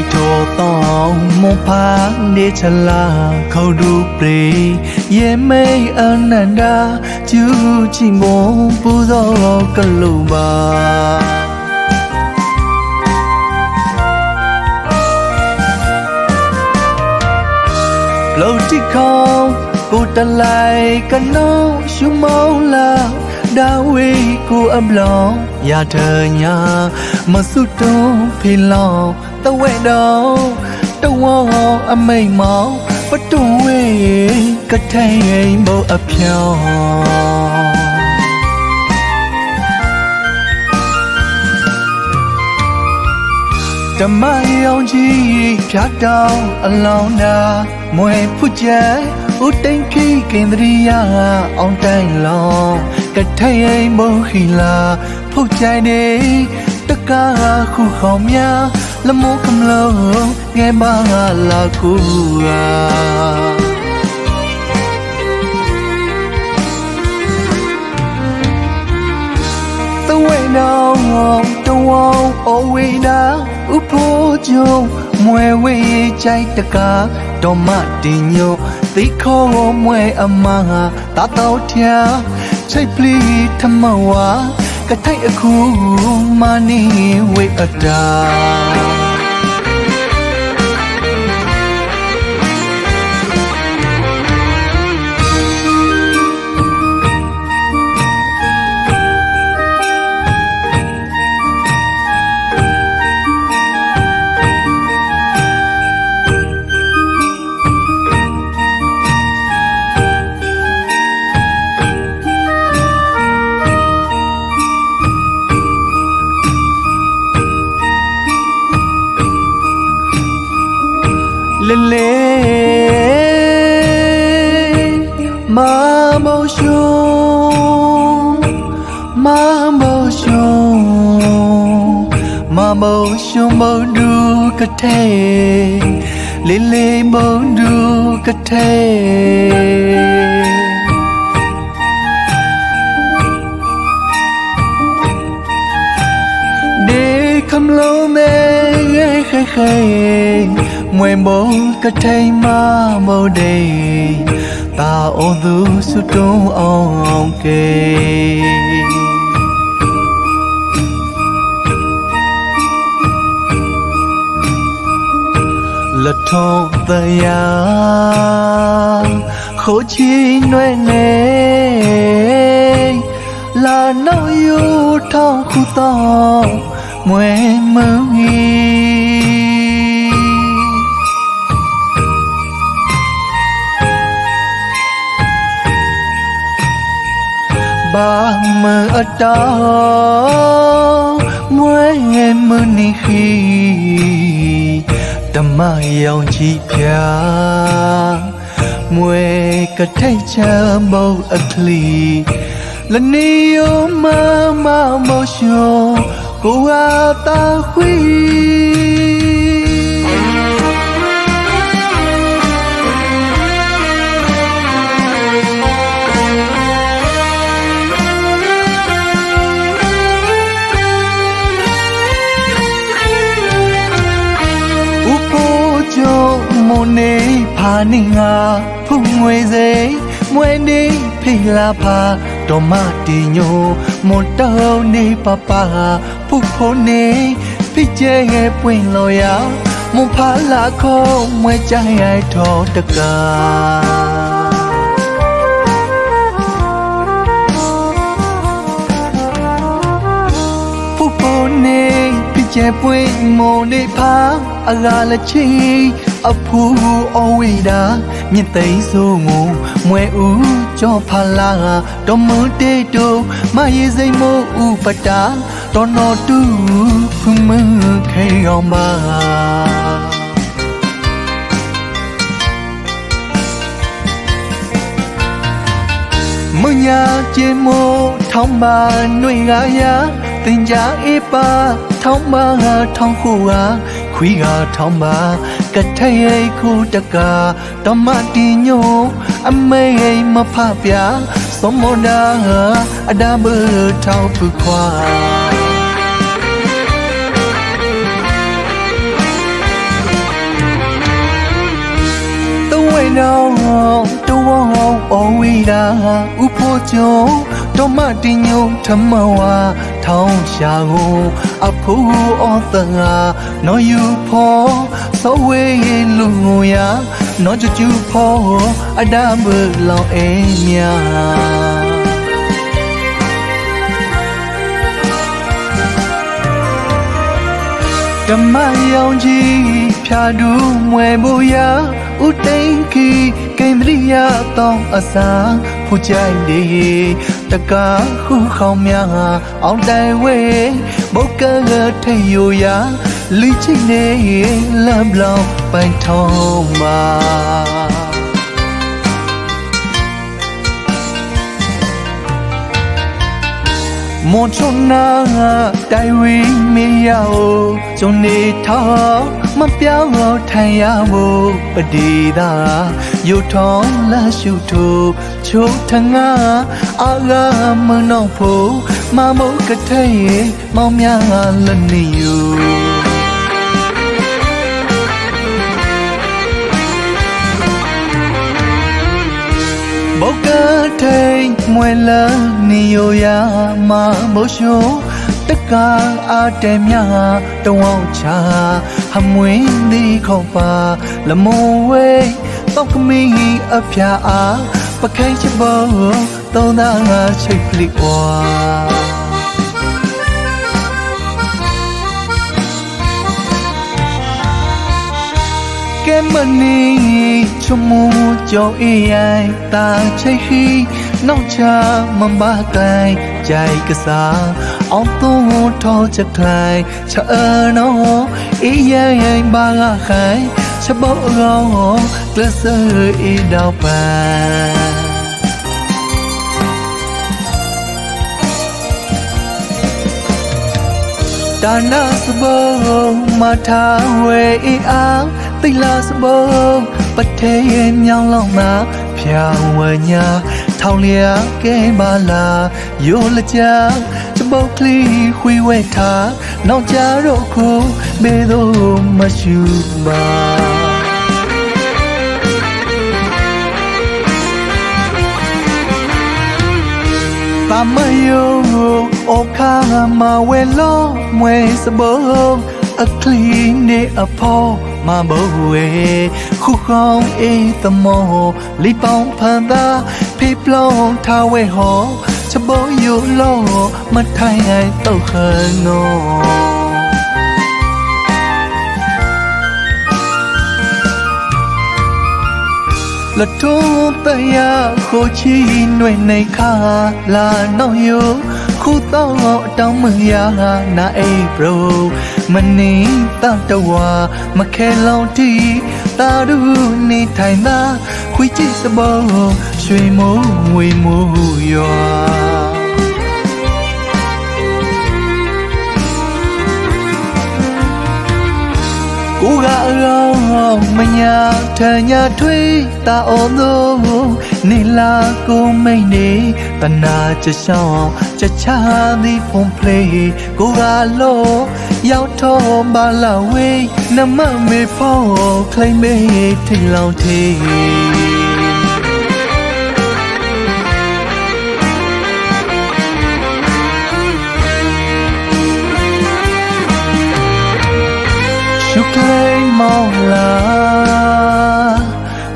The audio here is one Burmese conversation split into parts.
အိုက်တော်တော့မွန်ဖာနေချလာခေါဒူပရေယေမေအနန္ဒာကျူချီမွန်ပူဇော်ကလုံးပါလောတိခေါကိုတလိုက်ကနောရှုမောင်းလာဒါဝေကိုအပလောင်ရထညာမဆုတုံးဖေလောင် တဝဲတော်တဝေါအမိတ်မောင်ပတုံဝေကထိုင်ဘောအဖြောင်းဓမ္မရောင်ကြီးဖြတ်တောင်းအလောင်းနာမွေဖုကျဲဥတိန်ခိကေန္ဒရိယအောင်တိုင်လောင်းကထိုင်မုခီလာဖုကျိုင်နေတကားခုခေါင်များ လမောကမလုံးငယ်မလာကူအာ the way now the wall always now ဥဖို့ကြုံမွဲဝေးကြိုက်တကားတော်မတင်ညိုသိခေါ်မွဲအမဟာတာတော်ထျာချိတ်ပလီထမဝါကထိုက်အခုမနီဝေအတာ မမောရှုမဒူကတဲ့လေလေမဒူကတဲ့ဒီခမလုံးမဲခဲခဲမွေမုံကထိန်မမို့ဒေတာအိုသူစုတုံးအောင် ကေလက်ထုံးတရားခိုးချီနွဲ့နေလာနောက်ယူထောင်းခုတော့မွေမုံကြီး ba mơ ở đó mỗi ngày mơ ni khi tâm ma yêu chi pia mỗi cái thấy cha bầu ất ly lần ni yêu ma ma mơ show cô à ta khuy ဥ ဖုန်ငွေစေမွေနေဖိလာဖာတော်မတီညိုမွန်တောင်းနေပပဖုဖိုးနေဖိကျဲငယ်ပွင့်လို့ရမွန်ဖာလာခေါ်မွေကြိုင်ရိုက်ထောတကာဖူဖိုနေပြကျပွေမိုနေဖာအလာလချီအဖူအဝိဒါ မြင့်သိမ်းဆိုငုံမွဲဦးကြောဖလာတော်မတေတူမရေစိမ်မို့ဥပတာတော်တော်တူဖုမခေအောင်ပါမညာကျေမို့ထောင်းပါနှွေငါယာတင်ကြအေးပါထောင်းပါထောင်းခုဟာခွေး ကထရဲ့ခုတကတမတီညိုအမေမဖပြသမွန်ဒါအဒါဘထောက်ပခွာတဝဲနော ဝေါအော်ဝီတာဥဖို့ကျုံတော့မတင်ညုံထမဝါထောင်းရှာကိုအဖိုးအော်တငါနော်ယူဖို့ဆိုဝေးလူငိုရနော်ချူဖို့အဒါမလောင်အေးမြာဓမ္မယောင်ကြီးဖြာဒူးမွယ်ဖို့ရာ ဥတိန်ခီကိမရိယတောင်းအစာဖို့ကြိုက်လေတကားခုခေါင်းများအောင်တိုင်ဝဲဘုတ်ကရထေယိုရာလီချိနေလမ်းဘလောင်ပိုင်ထုံးမှာမွန်ချုံနာတိုင်ဝီမေယောကျုံနေထောင်း မပြောင်းတော့ထိုင်ရဖို့ပတိသာယူထောင်းလာရှုထိုးချိုးထငါအာဂမနောဖို့မမုတ်ကထဲ့မောင်များလည်းနေယူဘုတ်ကထိန်မွေလာနေရယာမဘုရှု တကားအားတဲမြတဝောင်းချာဟမွင်းဒီခေါပါလမုံဝဲတောက်ကမီအဖျာအားပခိုင်ချဘောသုံးသားငါချိတ်ပလိဝါကဲမနီချမူကြောင့်အေးရိုင်တာချိတ်ခီနောက်ချမမတိုင်ကြိုက်ကစား အောင်သုံးထောချက်ထိုင်ချအနောအေးရိုင်ဘာကခိုင်ချဘောရောကလဆာအေးတော့ပန်ဒါနာစဘုံမထာဝဲအေးအောင်တိလာစဘုံပထဲရဲ့မြောင်းလောက်မှာဖြောင်းဝညာထောင်လျာကဲပါလာယိုလကြချ ပုတ်ကလေးခွေဝဲထားနောက်ကြတော့ကိုမေတော့မရှိပါပါမယုံအခါမဝဲလုံးမွေစဘုံအခလီနေအဖို့မဘဝဲခုခေါင်းအေးသမောလီပောင်းဖန်သာဖေပလောင်းထားဝဲဟော ချဘယူလောမထိုင်အိုက်တော့ဟနောလထုံးပယခိုချီနှွေနေခါလာနှောင်းယခုတော့အတောင်းမရာနာအေဘရမနေတတဝါမခဲလောင်တီတာရုနေထိုင်သာခွေချစ်စဘောရွှေမိုးငွေမိုးရွာ ရောင်းမညာထညာထွေးတာအောင်သောနေလာကိုမိန်နေတနာချရှောင်းချချသည်ဖုန်ပလေကိုကလောရောက်တော့မလာဝေးနမမေဖောခလိမ့်မေထိန်လောင်သေး လာ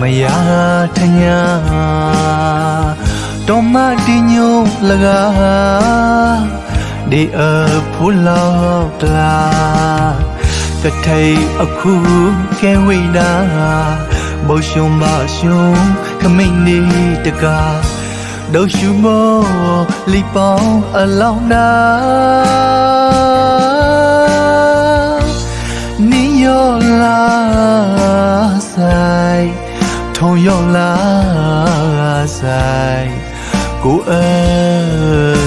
မယားထညာတော်မတင်ညုံလကားဒီအဖူလောက်တလာကထိတ်အခုကဲဝိနာဘုံရှုံမရှုံခမိတ်နေတကားဒုရှုမောလီပေါင်းအလောင်းနာ 同游那塞故恩